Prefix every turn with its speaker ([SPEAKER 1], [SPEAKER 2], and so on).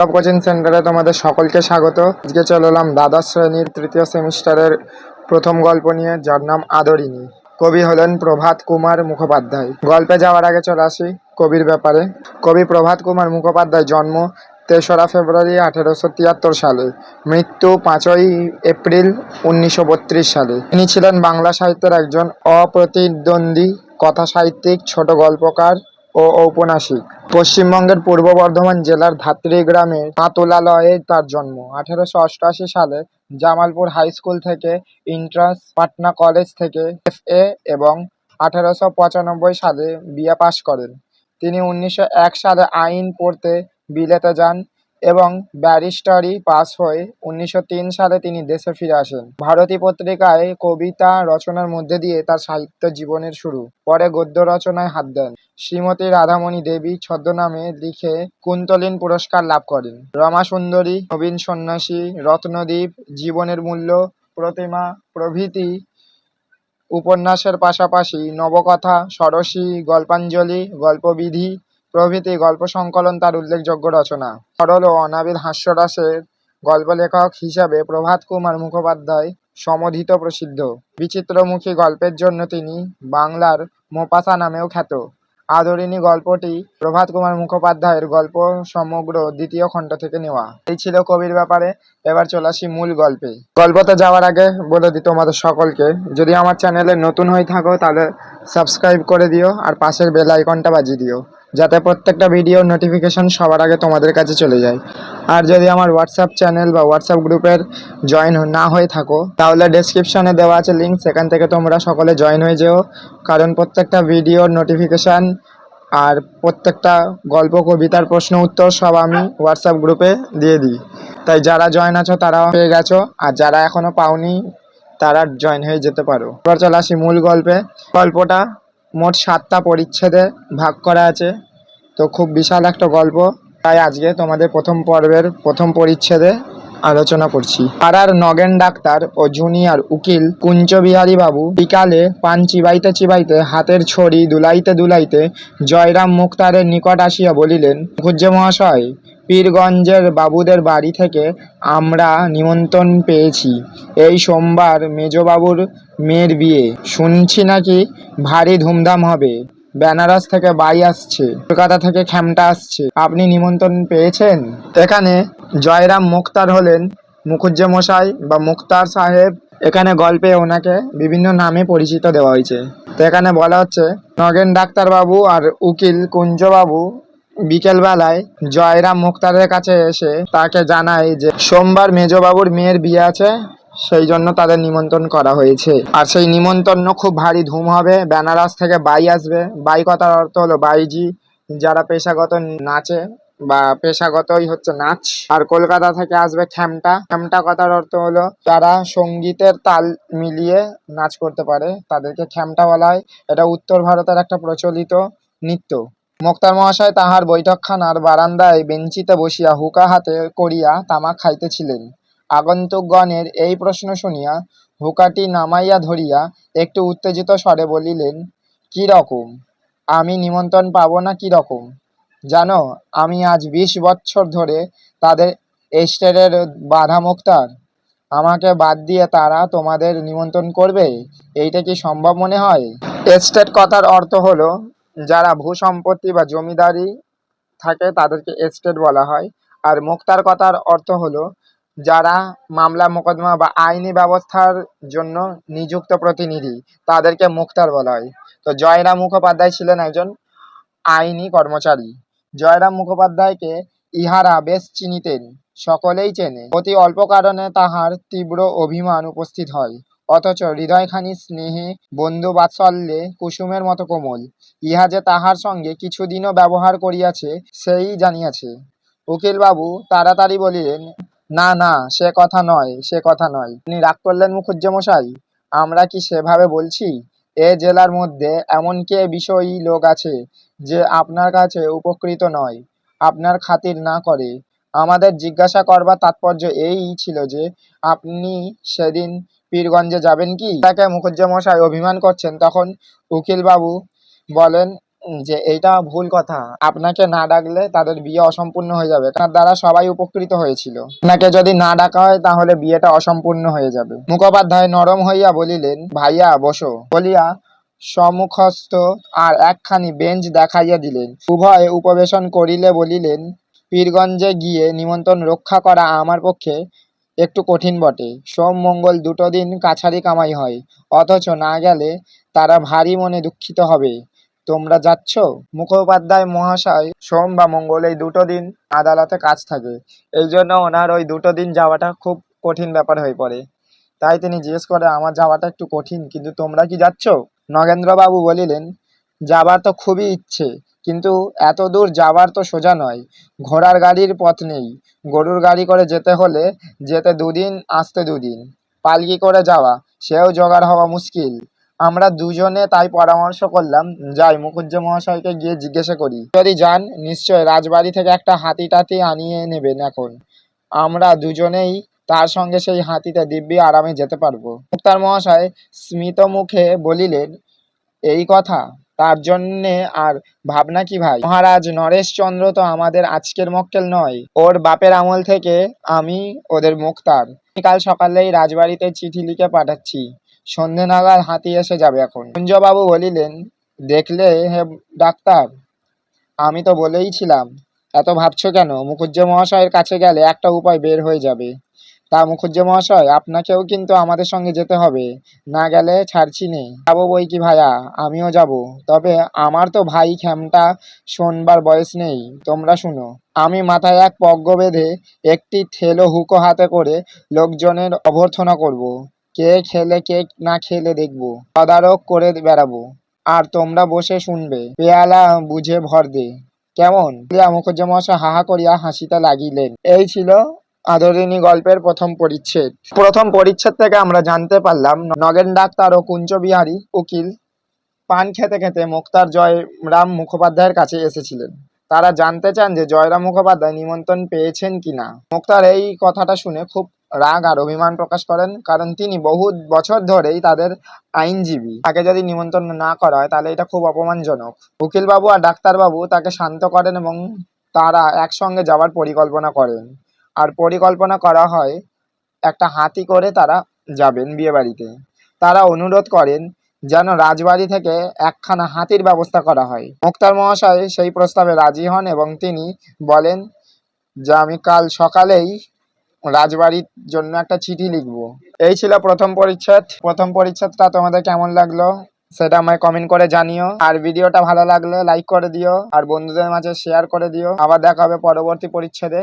[SPEAKER 1] সব কোচিং সেন্টারে তোমাদের সকলকে স্বাগত। আজকে চলে এলাম দ্বাদশ শ্রেণির তৃতীয় সেমিস্টারের প্রথম গল্প নিয়ে, যার নাম আদরিনী কবি হলেন প্রভাত কুমার মুখোপাধ্যায়। গল্পে যাওয়ার আগে চলে আসি কবির ব্যাপারে। কবি প্রভাত কুমার মুখোপাধ্যায় জন্ম তেসরা ফেব্রুয়ারি আঠেরোশো তিয়াত্তর সালে, মৃত্যু পাঁচই এপ্রিল উনিশশো বত্রিশ সালে। তিনি ছিলেন বাংলা সাহিত্যের একজন অপ্রতিদ্বন্দ্বী কথা সাহিত্যিক ছোট গল্পকার ও ঔপন্যাসিক। পশ্চিমবঙ্গের পূর্ব বর্ধমান জেলার ধাত্রী গ্রামে তাঁতুলালয়ে তার জন্ম। আঠারোশো অষ্টআশি সালে জামালপুর হাই স্কুল থেকে ইন্ট্রান্স পাটনা কলেজ থেকে এফ এ এবং আঠারোশো পঁচানব্বই সালে বিএ পাশ করেন। তিনি উনিশশো এক সালে আইন পড়তে বিলেতে যান এবং ব্যারিস্টারি পাস হয়ে উনিশশো তিন সালে তিনি দেশে ফিরে আসেন। ভারতী পত্রিকায় কবিতা রচনার মধ্যে দিয়ে তার সাহিত্য জীবনের শুরু। পরে গদ্য রচনায় হাত দেন। শ্রীমতী রাধামণি দেবী ছদ্মনামে লিখে কুন্তলিন পুরস্কার লাভ করেন। রমা সুন্দরী নবীন সন্ন্যাসী রত্নদ্বীপ জীবনের মূল্য, প্রতিমা, প্রভৃতি, উপন্যাসের পাশাপাশি নবকথা ষড়শী গল্পাঞ্জলি, গল্পবিধি, প্রভৃতি গল্প সংকলন তার উল্লেখযোগ্য রচনা। সরল ও অনাবিল হাস্যরসের গল্প লেখক হিসাবে প্রভাত কুমার মুখোপাধ্যায় সমধিত প্রসিদ্ধ। বিচিত্রমুখী গল্পের জন্য তিনি বাংলার মোপাসা নামেও খ্যাত। আদরিনী গল্পটি প্রভাত কুমার মুখোপাধ্যায়ের গল্প সমগ্র দ্বিতীয় খণ্ড থেকে নেওয়া। এই ছিল কবির ব্যাপারে। এবার চলে আসি মূল গল্পে। গল্পতে যাওয়ার আগে বলে দিই তোমাদের সকলকে, যদি আমার চ্যানেলে নতুন হয়ে থাকো তাহলে সাবস্ক্রাইব করে দিও আর পাশের বেল আইকনটা বাজিয়ে দিও। যাতে প্রত্যেকটা ভিডিওর নোটিফিকেশন সবার আগে তোমাদের কাছে চলে যায়। আর যদি আমার হোয়াটসঅ্যাপ চ্যানেল বা হোয়াটসঅ্যাপ গ্রুপের জয়েন না হয়ে থাকো, তাহলে ডেসক্রিপশনে দেওয়া আছে লিঙ্ক সেখান থেকে তোমরা সকলে জয়েন হয়ে যেও। কারণ প্রত্যেকটা ভিডিওর নোটিফিকেশান আর প্রত্যেকটা গল্প, কবিতার প্রশ্ন, উত্তর সব আমি হোয়াটসঅ্যাপ গ্রুপে দিয়ে দিই। তাই যারা জয়েন আছো, তারাও পেয়ে গেছো। আর যারা এখনও পাওনি, তারা জয়েন হয়ে যেতে পারো। এবার চলে আসি মূল গল্পে। গল্পটা মোট সাতটা পরিচ্ছেদে ভাগ করা আছে। তো খুব বিশাল একটা গল্প। তাই আজকে তোমাদের প্রথম পর্বের প্রথম পরিচ্ছেদে আলোচনা করছি। পাড়ার নগেন ডাক্তার ও জুনিয়র উকিল কুঞ্চবিহারী বাবু বিকালে পান চিবাইতে চিবাইতে হাতের ছড়ি দুলাইতে দুলাইতে জয়রাম মুক্তারের নিকট আসিয়া বলিলেন মুখুজ্জে মহাশয় পীরগঞ্জের বাবুদের বাড়ি থেকে আমরা নিমন্ত্রণ পেয়েছি। এই সোমবার মেজবাবুর মেয়ের বিয়ে। শুনছি নাকি ভারী ধুমধাম হবে। বেনারস থেকে বাই আসছে। কলকাতা থেকে খ্যামটা আসছে। আপনি নিমন্ত্রণ পেয়েছেন? এখানে জয়রাম মুক্তার হলেন মুখুজ্জে মশাই বা মুক্তার সাহেব। এখানে গল্পে ওনাকে বিভিন্ন নামে পরিচিত দেওয়া হয়েছে। তো এখানে বলা হচ্ছে নগেন ডাক্তারবাবু আর উকিল কুঞ্জবাবু বিকেলবেলায় জয়রাম মুক্তারের কাছে এসে তাকে জানায় যে সোমবার মেজবাবুর মেয়ের বিয়ে আছে, সেই জন্য তাদের নিমন্ত্রণ করা হয়েছে। আর সেই নিমন্ত্রণ খুব ভারী ধুম হবে। বেনারস থেকে বাই আসবে। বাই কথার অর্থ হলো বাইজি, যারা পেশাগত নাচে বা পেশাগতই হচ্ছে নাচ। আর কলকাতা থেকে আসবে খ্যামটা খ্যামটা কথার অর্থ হলো যারা সঙ্গীতের তাল মিলিয়ে নাচ করতে পারে। তাদেরকে খ্যামটা বলা হয়। এটা উত্তর ভারতের একটা প্রচলিত নৃত্য। মোক্তার মহাশয় তাহার বৈঠকখানার বারান্দায় বেঞ্চিতে বসিয়া হুকা হাতে করিয়া তামাক খাইতেছিলেন। আগন্তুকগণের এই প্রশ্ন শুনিয়া হুকাটি নামাইয়া ধরিয়া একটু উত্তেজিত স্বরে বলিলেন, কি রকম? আমি নিমন্ত্রণ পাবো না কি রকম? জানো, আমি আজ বিশ বছর ধরে তাদের এস্টেটের বাধা মুক্তার। আমাকে বাদ দিয়ে তারা তোমাদের নিমন্ত্রণ করবে? এইটা কি সম্ভব মনে হয়? এস্টেট কথার অর্থ হলো যারা ভূসম্পত্তি বা জমিদারি থাকে তাদেরকে এস্টেট বলা হয়। আর মুক্তার কথার অর্থ হলো, যারা মামলা, মোকদ্দমা বা আইনি ব্যবস্থার জন্য নিযুক্ত প্রতিনিধি, তাদেরকে মুক্তার বলা হয়। তো জয়রাম মুখোপাধ্যায় ছিলেন একজন আইনি কর্মচারী। জয়রাম মুখোপাধ্যায়কে ইহারা বেশ চিনিতেন, সকলেই চেনে। অতি অল্প কারণে তাহার তীব্র অভিমান উপস্থিত হয়। অথচ হৃদয়খানি স্নেহে বন্ধু বাৎসল্যে কুসুমের মতো কোমল। ইহা যে তাহার সঙ্গে কিছুদিনও ব্যবহার করিয়াছে, সেই জানিয়াছে। উকিলবাবু তাড়াতাড়ি বলিলেন, না না, সে কথা নয়, সে কথা নয়। তিনি রাগ করলেন মুখুজ্জমশাই আমরা কি সেভাবে বলছি? এ জেলার মধ্যে এমন কে বিষয়ী লোক আছে যে আপনার কাছে উপকৃত নয়, আপনার খাতির না করে? আমাদের জিজ্ঞাসা করবার তাৎপর্য এই ছিল যে আপনি সেদিন পীরগঞ্জে যাবেন কি? তাকে মুখুজ্জে মশাই অভিমান করছেন। তখন উকিলবাবু বলেন যে, এইটা ভুল কথা। আপনাকে না ডাকলে তাদের বিয়ে অসম্পূর্ণ হয়ে যাবে। তার দ্বারা সবাই উপকৃত হয়েছিল। আপনাকে যদি না ডাকা হয়, তাহলে বিয়েটা অসম্পূর্ণ হয়ে যাবে। মুখোপাধ্যায় নরম হইয়া বলিলেন, ভাইয়া, বসো। বলিয়া সমুখস্থ আর একখানি বেঞ্চ দেখাইয়া দিলেন। উভয়ে উপবেশন করিলে বলিলেন, পীরগঞ্জে গিয়ে নিমন্ত্রণ রক্ষা করা আমার পক্ষে একটু কঠিন বটে। সোম মঙ্গল দুটো দিন কাছারি কামাই হয়, অথচ না গেলে তারা ভারী মনে দুঃখিত হবে। তোমরা যাচ্ছ? মুখোপাধ্যায় মহাশয় সোম বা মঙ্গল এই দুটো দিন আদালতে কাজ থাকে। এই জন্য ওনার ওই দুটো দিন যাওয়াটা খুব কঠিন ব্যাপার হয়ে পড়ে। তাই তিনি জিজ্ঞেস করে, আমার যাওয়াটা একটু কঠিন, কিন্তু তোমরা কি যাচ্ছ? নগেন্দ্রবাবু বলিলেন, যাবার তো খুবই ইচ্ছে। কিন্তু এত দূর যাবার তো সোজা নয়। ঘোড়ার গাড়ির পথ নেই। গরুর গাড়ি করে যেতে হলে যেতে দুদিন, আসতে দুদিন। পালকি করে যাওয়া, সেও জোগাড় হওয়া মুশকিল। আমরা দুজনে তাই পরামর্শ করলাম, যাই মুখুজ্জে মহাশয়কে গিয়ে জিজ্ঞাসা করি। যদি যান, নিশ্চয় রাজবাড়ি থেকে একটা হাতি টাতি আনিয়ে নেবেন এখন। আমরা দুজনেই তার সঙ্গে সেই হাতিতে দিব্যি আরামে যেতে পারব। মুক্তার মহাশয় স্মিত মুখে বলিলেন, এই কথা? তার জন্যে আর ভাবনা কি ভাই? মহারাজ, নরেশচন্দ্র তো আমাদের আজকের মক্কেল নয়। ওর বাপের আমল থেকে আমি ওদের মুক্তার কাল সকালেই রাজবাড়িতে চিঠি লিখে পাঠাচ্ছি। সন্ধে নাগাদ হাতি এসে যাবে এখন। কুঞ্জবাবু বলিলেন, দেখলে হে ডাক্তার, আমি তো বলেইছিলাম এত ভাবছ কেন? মুখুজ্জে মহাশয়ের কাছে গেলে একটা উপায় বের হয়ে যাবে। তা মুখুজ্জে মহাশয় আপনাকেও কিন্তু আমাদের সঙ্গে যেতে হবে। না গেলে ছাড়ছি নে। যাব বই কি ভাইয়া আমিও যাব। তবে আমার তো ভাই খ্যামটা শোনবার বয়স নেই, তোমরা শুনো। আমি মাথায় এক পগ্গ বেঁধে একটি ঠেলো হুকো হাতে করে লোকজনের অভ্যর্থনা করব। কে খেলে, কে না খেলে দেখব। তদারক করে বেড়াবো। আর তোমরা বসে শুনবে। পেয়ালা বুঝে ভর দে। কেমন? মুখুজ্জে মহাশয় হাহা করিয়া হাসিতে লাগিলেন। এই ছিল আদরিণী গল্পের প্রথম পরিচ্ছেদ। প্রথম পরিচ্ছেদ থেকে আমরা জানতে পারলাম, নগেন ডাক্তার ও কুঞ্জবিহারী উকিল পান খেতে খেতে মুক্তার জয়রাম মুখোপাধ্যায়ের কাছে এসেছিলেন। তারা জানতে চান যে জয়রাম মুখোপাধ্যায় নিমন্ত্রণ পেয়েছেন কিনা। মুক্তার এই কথাটা শুনে খুব রাগ আর অভিমান প্রকাশ করেন, কারণ তিনি বহু বছর ধরেই তাদের আইনজীবী। তাকে যদি নিমন্ত্রণ না করা হয়, তাহলে এটা খুব অপমানজনক। উকিলবাবু আর ডাক্তারবাবু তাকে শান্ত করেন এবং তারা একসঙ্গে যাওয়ার পরিকল্পনা করেন। আর পরিকল্পনা করা হয়, একটা হাতি করে তারা যাবেন বিয়ে বাড়িতে তারা অনুরোধ করেন যেন রাজবাড়ি থেকে একখানা হাতির ব্যবস্থা করা হয়। মুক্তার মহাশয় সেই প্রস্তাবে রাজি হন এবং তিনি বলেন যে, আমি কাল সকালেই রাজবাড়ির জন্য একটা চিঠি লিখব। এই ছিল প্রথম পরিচ্ছেদ। প্রথম পরিচ্ছেদটা তোমাদের কেমন লাগল সেটা আমায় কমেন্ট করে জানিও। আর ভিডিওটা ভালো লাগলে লাইক করে দিও। আর বন্ধুদের মাঝে শেয়ার করে দিও। আবার দেখা হবে পরবর্তী পরিচ্ছেদে।